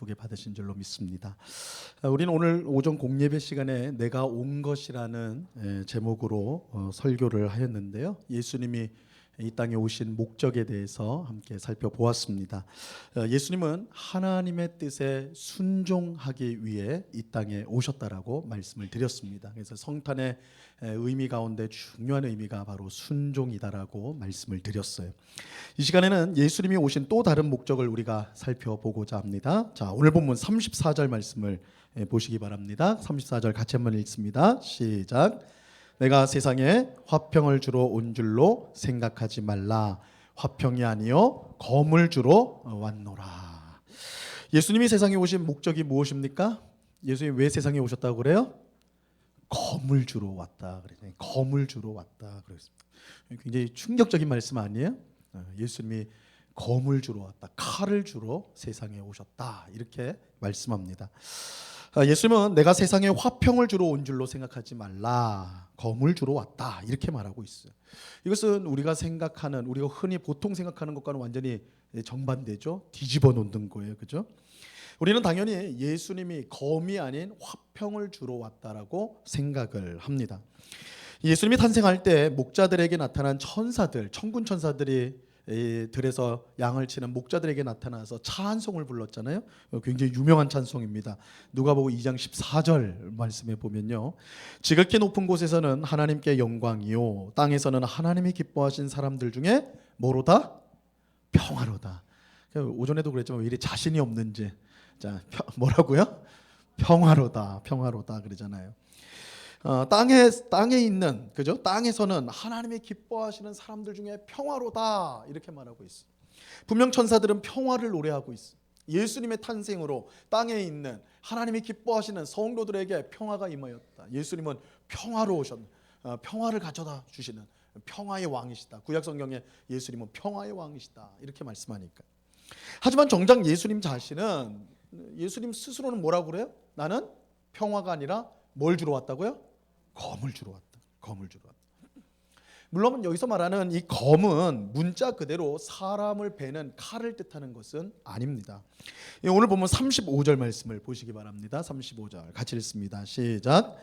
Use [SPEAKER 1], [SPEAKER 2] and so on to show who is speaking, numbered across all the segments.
[SPEAKER 1] 기쁘게 받으신 줄로 믿습니다. 아, 우리는 오늘 오전 공예배 시간에 내가 온 것이라는 에, 제목으로 어, 설교를 하였는데요. 예수님이 이 땅에 오신 목적에 대해서 함께 살펴보았습니다. 어, 예수님은 하나님의 뜻에 순종하기 위해 이 땅에 오셨다라고 말씀을 드렸습니다. 그래서 성탄의 에, 의미 가운데 중요한 의미가 바로 순종이다라고 말씀을 드렸어요. 이 시간에는 예수님이 오신 또 다른 목적을 우리가 살펴보고자 합니다. 자, 오늘 본문 34절 말씀을 에, 보시기 바랍니다. 34절 같이 한번 읽습니다. 시작. 내가 세상에 화평을 주러 온 줄로 생각하지 말라. 화평이 아니요 검을 주러 왔노라. 예수님이 세상에 오신 목적이 무엇입니까? 예수님 왜 세상에 오셨다고 그래요? 검을 주러 왔다 그랬어요. 검을 주러 왔다 그랬습니다. 굉장히 충격적인 말씀 아니에요? 어, 예수님이 검을 주러 왔다, 칼을 주러 세상에 오셨다 이렇게 말씀합니다. 아, 예수님은 내가 세상에 화평을 주러 온 줄로 생각하지 말라. 검을 주러 왔다. 이렇게 말하고 있어요. 이것은 우리가 생각하는 우리가 흔히 보통 생각하는 것과는 완전히 정반대죠. 뒤집어 놓는 거예요. 그죠? 우리는 당연히 예수님이 검이 아닌 화평을 주러 왔다라고 생각을 합니다. 예수님이 탄생할 때 목자들에게 나타난 천사들, 천군 천사들이 이 들에서 양을 치는 목자들에게 나타나서 찬송을 불렀잖아요. 어, 굉장히 유명한 찬송입니다. 누가복음 2장 14절 말씀에 보면요. 지극히 높은 곳에서는 하나님께 영광이요 땅에서는 하나님이 기뻐하신 사람들 중에 뭐로다? 평화로다. 오전에도 그랬지만 왜 이리 자신이 없는지. 자, 평- 뭐라고요? 평화로다. 평화로다 그러잖아요. 어, 땅에 땅에 있는 그죠? 땅에서는 하나님이 기뻐하시는 사람들 중에 평화로다 이렇게 말하고 있어. 분명 천사들은 평화를 노래하고 있어. 예수님의 탄생으로 땅에 있는 하나님이 기뻐하시는 성도들에게 평화가 임하였다. 예수님은 평화로 오셨, 어, 평화를 가져다 주시는 평화의 왕이시다. 구약 성경에 예수님은 평화의 왕이시다 이렇게 말씀하니까. 하지만 정작 예수님 자신은 예수님 스스로는 뭐라고 그래요? 나는 평화가 아니라 뭘 주러 왔다고요? 검을 주러 왔다. 검을 주러 왔다. 물론 여기서 말하는 이 검은 문자 그대로 사람을 베는 칼을 뜻하는 것은 아닙니다. 예, 오늘 보면 35절 말씀을 보시기 바랍니다. 35절 같이 읽습니다. 시작.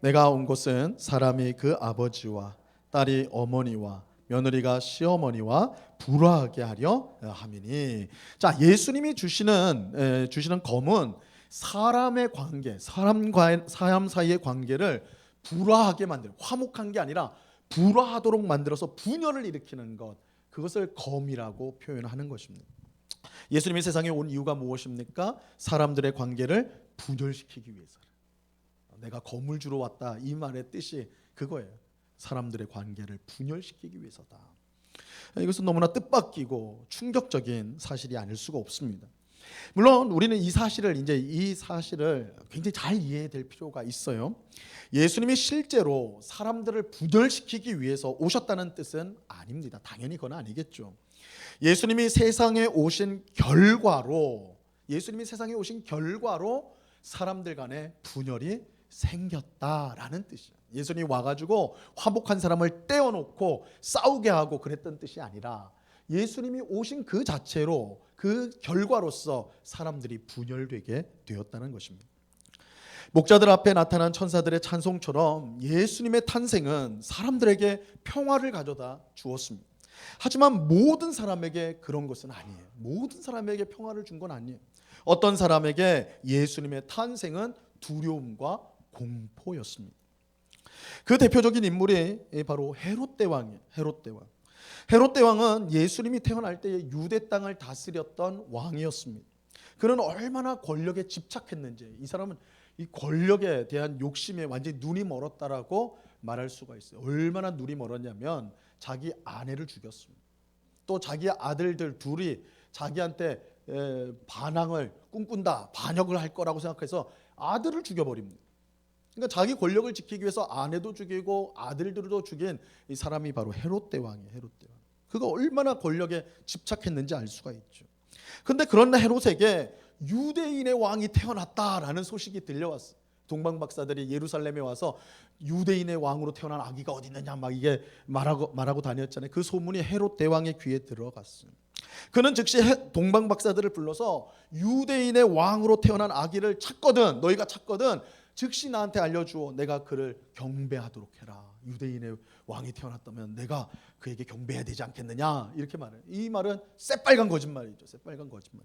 [SPEAKER 1] 내가 온 곳은 사람이 그 아버지와 딸이 어머니와 며느리가 시어머니와 불화하게 하려 함이니. 자, 예수님이 주시는 에, 주시는 검은 사람의 관계, 사람과 사람 사이의 관계를 불화하게 만들, 화목한 게 아니라 불화하도록 만들어서 분열을 일으키는 것, 그것을 검이라고 표현하는 것입니다. 예수님이 세상에 온 이유가 무엇입니까? 사람들의 관계를 분열시키기 위해서. 내가 검을 주러 왔다 이 말의 뜻이 그거예요. 사람들의 관계를 분열시키기 위해서다. 이것은 너무나 뜻밖이고 충격적인 사실이 아닐 수가 없습니다. 물론 우리는 이 사실을 이제 이 사실을 굉장히 잘 이해해야 될 필요가 있어요. 예수님이 실제로 사람들을 분열시키기 위해서 오셨다는 뜻은 아닙니다. 당연히 그건 아니겠죠. 예수님이 세상에 오신 결과로 예수님이 세상에 오신 결과로 사람들 간에 분열이 생겼다라는 뜻이에요. 예수님이 와가지고 화목한 사람을 떼어놓고 싸우게 하고 그랬던 뜻이 아니라 예수님이 오신 그 자체로 그 결과로서 사람들이 분열되게 되었다는 것입니다. 목자들 앞에 나타난 천사들의 찬송처럼 예수님의 탄생은 사람들에게 평화를 가져다 주었습니다. 하지만 모든 사람에게 그런 것은 아니에요. 모든 사람에게 평화를 준 건 아니에요. 어떤 사람에게 예수님의 탄생은 두려움과 공포였습니다. 그 대표적인 인물이 바로 헤롯 대왕이에요. 헤롯 대왕. 헤롯 대왕은 예수님이 태어날 때 유대 땅을 다스렸던 왕이었습니다. 그는 얼마나 권력에 집착했는지 이 사람은 이 권력에 대한 욕심에 완전히 눈이 멀었다라고 말할 수가 있어요. 얼마나 눈이 멀었냐면 자기 아내를 죽였습니다. 또 자기 아들들 둘이 자기한테 에, 반항을 꿈꾼다, 반역을 할 거라고 생각해서 아들을 죽여버립니다. 그러니까 자기 권력을 지키기 위해서 아내도 죽이고 아들들도 죽인 이 사람이 바로 헤롯 대왕이에요. 헤롯 대왕. 그가 얼마나 권력에 집착했는지 알 수가 있죠. 근데 그런 헤롯에게 유대인의 왕이 태어났다라는 소식이 들려왔어. 동방 박사들이 예루살렘에 와서 유대인의 왕으로 태어난 아기가 어디 있느냐 막 이게 말하고 말하고 다녔잖아요. 그 소문이 헤롯 대왕의 귀에 들어갔어요. 그는 즉시 해- 동방 박사들을 불러서 유대인의 왕으로 태어난 아기를 찾거든 너희가 찾거든 즉시 나한테 알려주어 내가 그를 경배하도록 해라. 유대인의 왕이 태어났다면 내가 그에게 경배해야 되지 않겠느냐 이렇게 말해요. 이 말은 새빨간 거짓말이죠. 새빨간 거짓말.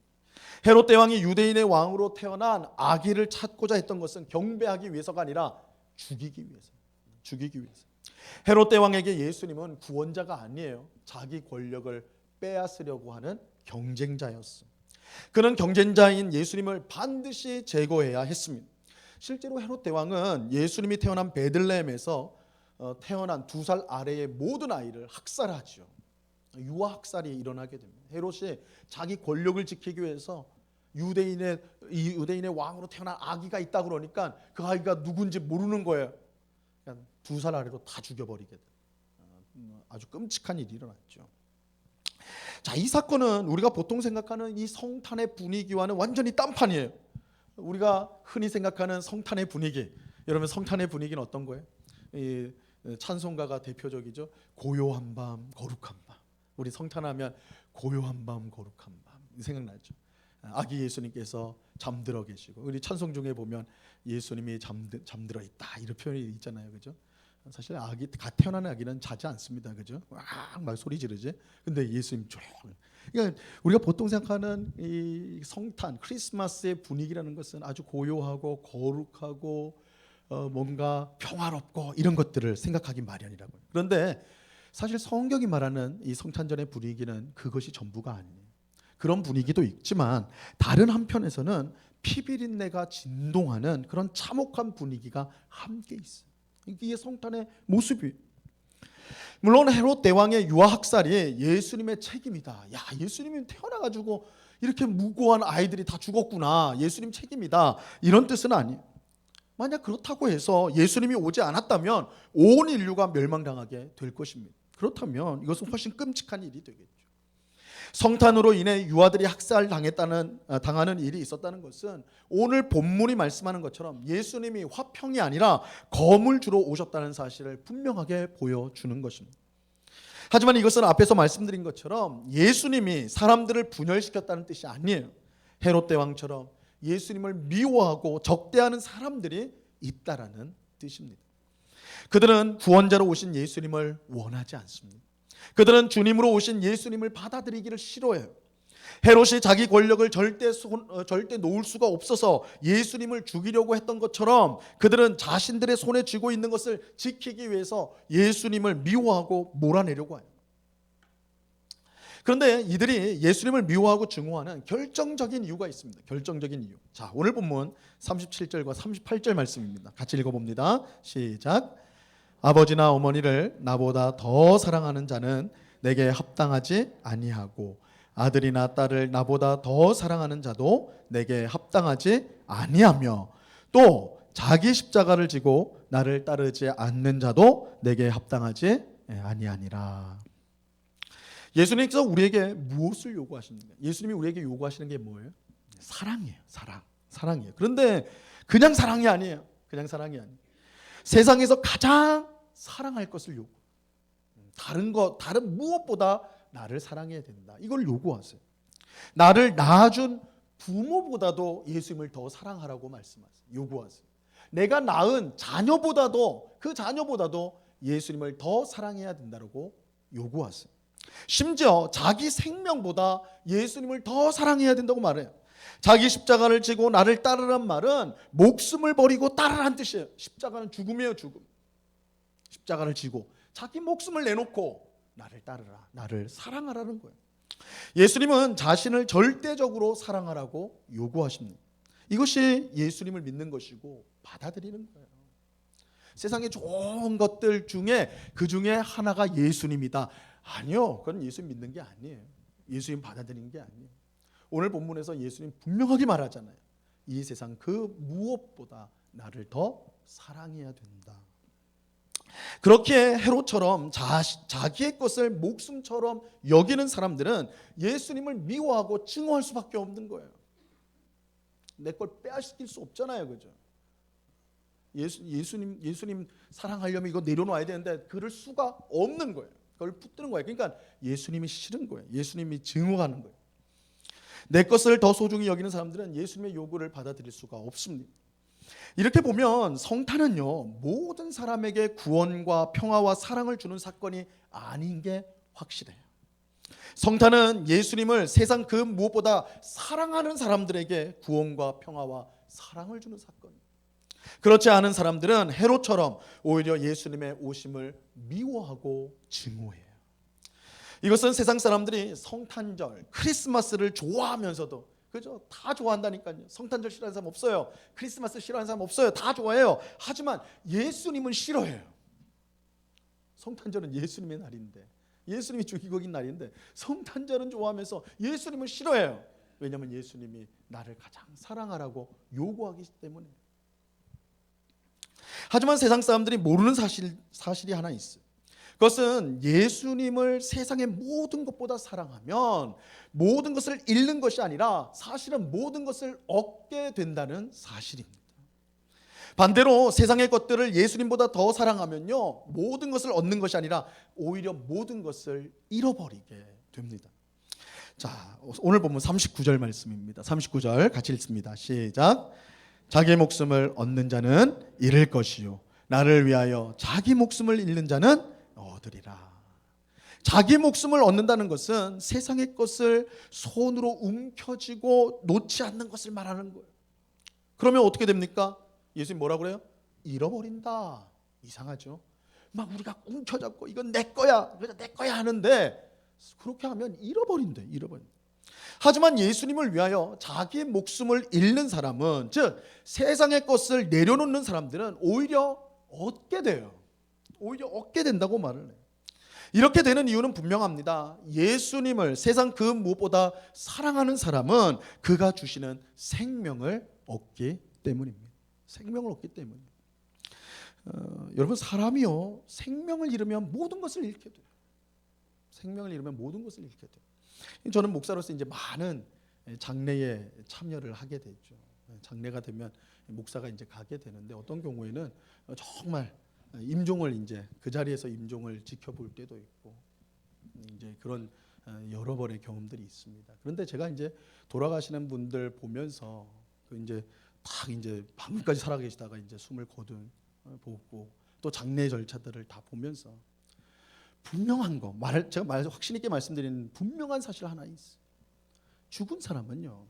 [SPEAKER 1] 헤롯 대왕이 유대인의 왕으로 태어난 아기를 찾고자 했던 것은 경배하기 위해서가 아니라 죽이기 위해서. 죽이기 위해서. 헤롯 대왕에게 예수님은 구원자가 아니에요. 자기 권력을 빼앗으려고 하는 경쟁자였어. 그는 경쟁자인 예수님을 반드시 제거해야 했습니다. 실제로 헤롯 대왕은 예수님이 태어난 베들레헴에서 어, 태어난 두 살 아래의 모든 아이를 학살하죠. 유아 학살이 일어나게 됩니다. 헤롯이 자기 권력을 지키기 위해서 유대인의 이 유대인의 왕으로 태어난 아기가 있다 그러니까 그 아이가 누군지 모르는 거예요. 두살 아래로 다 죽여버리게 돼. 어, 아주 끔찍한 일이 일어났죠. 자, 이 사건은 우리가 보통 생각하는 이 성탄의 분위기와는 완전히 딴판이에요. 우리가 흔히 생각하는 성탄의 분위기. 여러분 성탄의 분위기는 어떤 거예요? 이 찬송가가 대표적이죠. 고요한 밤, 거룩한 밤. 우리 성탄하면 고요한 밤, 거룩한 밤 생각나죠. 아기 예수님께서 잠들어 계시고 우리 찬송 중에 보면 예수님이 잠드, 잠들어 있다 이런 표현이 있잖아요, 그죠? 사실 아기 갓 태어나는 아기는 자지 않습니다, 그죠? 막 소리 지르지. 근데 예수님 조용. 그러니까 우리가 보통 생각하는 이 성탄, 크리스마스의 분위기라는 것은 아주 고요하고 거룩하고 어, 뭔가 평화롭고 이런 것들을 생각하기 마련이라고요. 그런데 사실 성경이 말하는 이 성탄절의 분위기는 그것이 전부가 아니에요. 그런 분위기도 있지만 다른 한편에서는 피비린내가 진동하는 그런 참혹한 분위기가 함께 있어요. 이게 성탄의 모습이. 물론 헤롯 대왕의 유아 학살이 예수님의 책임이다. 야, 예수님이 태어나 가지고 이렇게 무고한 아이들이 다 죽었구나. 예수님 책임이다. 이런 뜻은 아니에요. 만약 그렇다고 해서 예수님이 오지 않았다면 온 인류가 멸망당하게 될 것입니다. 그렇다면 이것은 훨씬 끔찍한 일이 되겠죠. 성탄으로 인해 유아들이 학살 당했다는 아, 당하는 일이 있었다는 것은 오늘 본문이 말씀하는 것처럼 예수님이 화평이 아니라 검을 주러 오셨다는 사실을 분명하게 보여주는 것입니다. 하지만 이것은 앞에서 말씀드린 것처럼 예수님이 사람들을 분열시켰다는 뜻이 아니에요. 헤롯 대왕처럼 예수님을 미워하고 적대하는 사람들이 있다라는 뜻입니다. 그들은 구원자로 오신 예수님을 원하지 않습니다. 그들은 주님으로 오신 예수님을 받아들이기를 싫어해요. 헤롯이 자기 권력을 절대 손, 어, 절대 놓을 수가 없어서 예수님을 죽이려고 했던 것처럼 그들은 자신들의 손에 쥐고 있는 것을 지키기 위해서 예수님을 미워하고 몰아내려고 해요. 그런데 이들이 예수님을 미워하고 증오하는 결정적인 이유가 있습니다. 결정적인 이유. 자, 오늘 본문 37절과 38절 말씀입니다. 같이 읽어봅니다. 시작. 아버지나 어머니를 나보다 더 사랑하는 자는 내게 합당하지 아니하고 아들이나 딸을 나보다 더 사랑하는 자도 내게 합당하지 아니하며 또 자기 십자가를 지고 나를 따르지 않는 자도 내게 합당하지 아니하니라. 예수님께서 우리에게 무엇을 요구하시는가? 예수님이 우리에게 요구하시는 게 뭐예요? 사랑이에요. 사랑. 사랑이에요. 그런데 그냥 사랑이 아니에요. 그냥 사랑이 아니에요. 세상에서 가장 사랑할 것을 요구. 다른 것, 다른 무엇보다 나를 사랑해야 된다. 이걸 요구하세요. 나를 낳아준 부모보다도 예수님을 더 사랑하라고 말씀하세요. 요구하세요. 내가 낳은 자녀보다도 그 자녀보다도 예수님을 더 사랑해야 된다고 요구하세요. 심지어 자기 생명보다 예수님을 더 사랑해야 된다고 말해요. 자기 십자가를 지고 나를 따르란 말은 목숨을 버리고 따르란 뜻이에요. 십자가는 죽음이에요, 죽음. 십자가를 지고 자기 목숨을 내놓고 나를 따르라, 나를 사랑하라는 거예요. 예수님은 자신을 절대적으로 사랑하라고 요구하십니다. 이것이 예수님을 믿는 것이고 받아들이는 거예요. 세상에 좋은 것들 중에 그 중에 하나가 예수님이다. 아니요, 그건 예수 믿는 게 아니에요. 예수님 받아들이는 게 아니에요. 오늘 본문에서 예수님 분명하게 말하잖아요. 이 세상 그 무엇보다 나를 더 사랑해야 된다. 그렇게 헤롯처럼 자, 자기의 것을 목숨처럼 여기는 사람들은 예수님을 미워하고 증오할 수밖에 없는 거예요. 내 걸 빼앗길 수 없잖아요, 그죠? 예수, 예수님 예수님 사랑하려면 이거 내려놓아야 되는데 그럴 수가 없는 거예요. 그걸 붙드는 거예요. 그러니까 예수님이 싫은 거예요. 예수님이 증오하는 거예요. 내 것을 더 소중히 여기는 사람들은 예수님의 요구를 받아들일 수가 없습니다. 이렇게 보면 성탄은요 모든 사람에게 구원과 평화와 사랑을 주는 사건이 아닌 게 확실해요. 성탄은 예수님을 세상 그 무엇보다 사랑하는 사람들에게 구원과 평화와 사랑을 주는 사건이에요. 그렇지 않은 사람들은 헤롯처럼 오히려 예수님의 오심을 미워하고 증오해요. 이것은 세상 사람들이 성탄절, 크리스마스를 좋아하면서도 그죠? 다 좋아한다니까요. 성탄절 싫어하는 사람 없어요. 크리스마스 싫어하는 사람 없어요. 다 좋아해요. 하지만 예수님은 싫어해요. 성탄절은 예수님의 날인데 예수님이 죽이고긴 날인데 성탄절은 좋아하면서 예수님은 싫어해요. 왜냐하면 예수님이 나를 가장 사랑하라고 요구하기 때문에. 하지만 세상 사람들이 모르는 사실 사실이 하나 있어요. 그것은 예수님을 세상의 모든 것보다 사랑하면 모든 것을 잃는 것이 아니라 사실은 모든 것을 얻게 된다는 사실입니다. 반대로 세상의 것들을 예수님보다 더 사랑하면요 모든 것을 얻는 것이 아니라 오히려 모든 것을 잃어버리게 됩니다. 자 오늘 보면 39절 말씀입니다. 39절 같이 읽습니다. 시작. 자기 목숨을 얻는 자는 잃을 것이요 나를 위하여 자기 목숨을 잃는 자는 얻으리라. 자기 목숨을 얻는다는 것은 세상의 것을 손으로 움켜쥐고 놓지 않는 것을 말하는 거예요. 그러면 어떻게 됩니까? 예수님 뭐라 그래요? 잃어버린다. 이상하죠? 막 우리가 움켜잡고 이건 내 거야. 내 거야 하는데 그렇게 하면 잃어버린대. 잃어버린. 하지만 예수님을 위하여 자기의 목숨을 잃는 사람은 즉 세상의 것을 내려놓는 사람들은 오히려 얻게 돼요. 오히려 얻게 된다고 말을 해요. 이렇게 되는 이유는 분명합니다. 예수님을 세상 그 무엇보다 사랑하는 사람은 그가 주시는 생명을 얻기 때문입니다. 생명을 얻기 때문에. 어, 여러분 사람이요 생명을 잃으면 모든 것을 잃게 돼요. 생명을 잃으면 모든 것을 잃게 돼요. 저는 목사로서 이제 많은 장례에 참여를 하게 되죠. 장례가 되면 목사가 이제 가게 되는데 어떤 경우에는 정말 임종을 이제 그 자리에서 임종을 지켜볼 때도 있고 이제 그런 여러 번의 경험들이 있습니다. 그런데 제가 이제 돌아가시는 분들 보면서 그 이제 딱 이제 방금까지 살아계시다가 이제 숨을 거둔 보고 또 장례 절차들을 다 보면서 분명한 거 말, 제가 말 확신 있게 말씀드리는 분명한 사실 하나 있어. 죽은 사람은요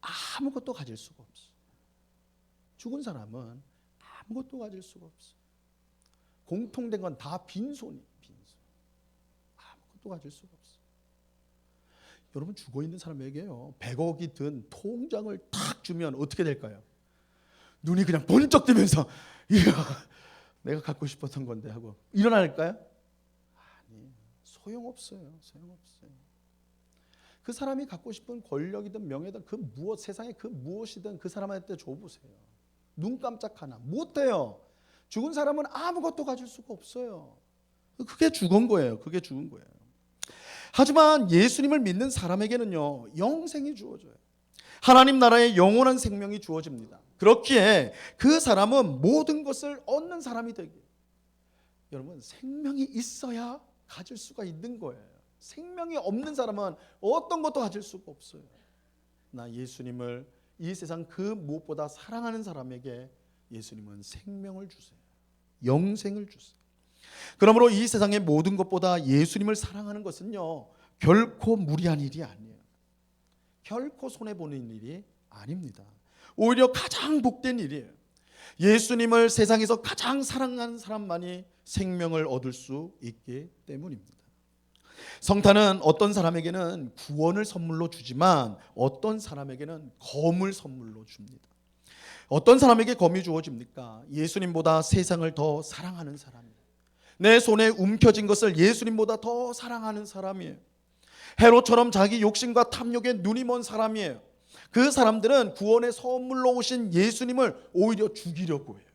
[SPEAKER 1] 아무것도 가질 수가 없어. 죽은 사람은 아무것도 가질 수가 없어. 공통된 건 다 빈손이 빈손. 아무것도 가질 수가 없어. 여러분 죽어 있는 사람에게요 100억이 든 통장을 탁 주면 어떻게 될까요? 눈이 그냥 번쩍 뜨면서 이야 내가 갖고 싶었던 건데 하고 일어날까요? 소용없어요. 소용없어요. 그 사람이 갖고 싶은 권력이든 명예든 그 무엇 세상에 그 무엇이든 그 사람한테 줘보세요. 눈 깜짝하나. 못해요. 죽은 사람은 아무것도 가질 수가 없어요. 그게 죽은 거예요. 그게 죽은 거예요. 하지만 예수님을 믿는 사람에게는요 영생이 주어져요. 하나님 나라의 영원한 생명이 주어집니다. 그렇기에 그 사람은 모든 것을 얻는 사람이 되게. 여러분 생명이 있어야 가질 수가 있는 거예요. 생명이 없는 사람은 어떤 것도 가질 수가 없어요. 나 예수님을 이 세상 그 무엇보다 사랑하는 사람에게 예수님은 생명을 주세요. 영생을 주세요. 그러므로 이 세상의 모든 것보다 예수님을 사랑하는 것은요 결코 무리한 일이 아니에요. 결코 손해 보는 일이 아닙니다. 오히려 가장 복된 일이에요. 예수님을 세상에서 가장 사랑하는 사람만이 생명을 얻을 수 있기 때문입니다. 성탄은 어떤 사람에게는 구원을 선물로 주지만 어떤 사람에게는 검을 선물로 줍니다. 어떤 사람에게 검이 주어집니까? 예수님보다 세상을 더 사랑하는 사람. 내 손에 움켜진 것을 예수님보다 더 사랑하는 사람이에요. 헤롯처럼 자기 욕심과 탐욕에 눈이 먼 사람이에요. 그 사람들은 구원의 선물로 오신 예수님을 오히려 죽이려고 해요.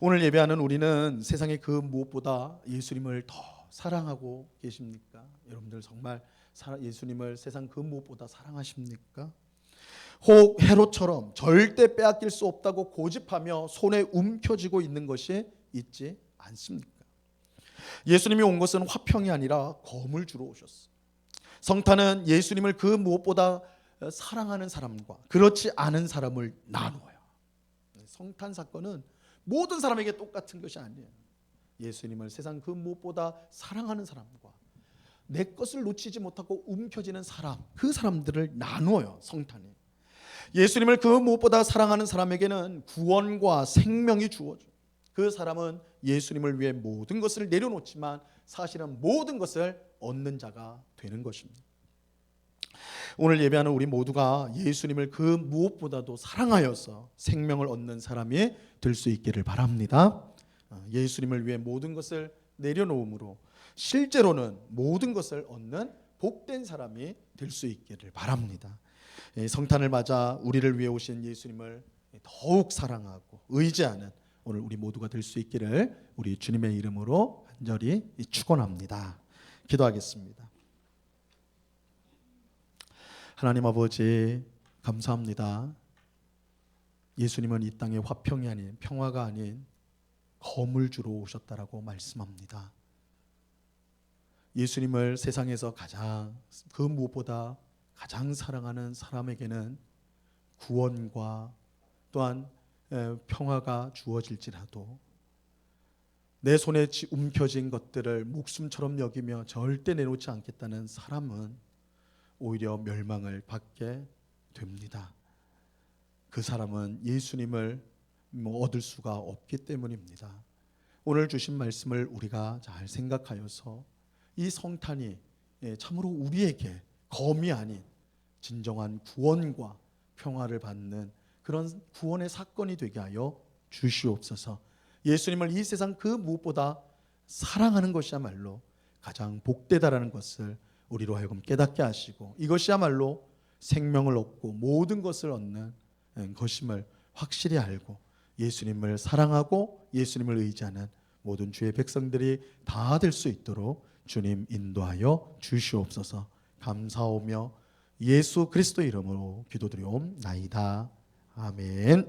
[SPEAKER 1] 오늘 예배하는 우리는 세상의 그 무엇보다 예수님을 더 사랑하고 계십니까? 여러분들 정말 예수님을 세상 그 무엇보다 사랑하십니까? 혹 헤롯처럼 절대 빼앗길 수 없다고 고집하며 손에 움켜쥐고 있는 것이 있지 않습니까? 예수님이 온 것은 화평이 아니라 검을 주러 오셨어. 성탄은 예수님을 그 무엇보다 사랑하는 사람과 그렇지 않은 사람을 나누어요. 성탄 사건은 모든 사람에게 똑같은 것이 아니에요. 예수님을 세상 그 무엇보다 사랑하는 사람과 내 것을 놓치지 못하고 움켜쥐는 사람, 그 사람들을 나누어요. 성탄이. 예수님을 그 무엇보다 사랑하는 사람에게는 구원과 생명이 주어져. 그 사람은 예수님을 위해 모든 것을 내려놓지만 사실은 모든 것을 얻는 자가 되는 것입니다. 오늘 예배하는 우리 모두가 예수님을 그 무엇보다도 사랑하여서 생명을 얻는 사람이 될 수 있기를 바랍니다. 어, 예수님을 위해 모든 것을 내려놓음으로 실제로는 모든 것을 얻는 복된 사람이 될 수 있기를 바랍니다. 예, 성탄을 맞아 우리를 위해 오신 예수님을 더욱 사랑하고 의지하는 오늘 우리 모두가 될 수 있기를 우리 주님의 이름으로 간절히 축원합니다. 기도하겠습니다. 하나님 아버지 감사합니다. 예수님은 이 땅에 화평이 아닌 평화가 아닌 검을 주러 오셨다라고 말씀합니다. 예수님을 세상에서 가장 그 무엇보다 가장 사랑하는 사람에게는 구원과 또한 에, 평화가 주어질지라도 내 손에 지- 움켜진 것들을 목숨처럼 여기며 절대 내놓지 않겠다는 사람은 오히려 멸망을 받게 됩니다. 그 사람은 예수님을 뭐 얻을 수가 없기 때문입니다. 오늘 주신 말씀을 우리가 잘 생각하여서 이 성탄이 예, 참으로 우리에게 검이 아닌 진정한 구원과 평화를 받는 그런 구원의 사건이 되게 하여 주시옵소서. 예수님을 이 세상 그 무엇보다 사랑하는 것이야말로 가장 복되다라는 것을 우리로 하여금 깨닫게 하시고 이것이야말로 생명을 얻고 모든 것을 얻는 예, 것임을 확실히 알고 예수님을 사랑하고 예수님을 의지하는 모든 주의 백성들이 다 될 수 있도록 주님 인도하여 주시옵소서 감사오며 예수 그리스도 이름으로 기도드리옵나이다. 아멘.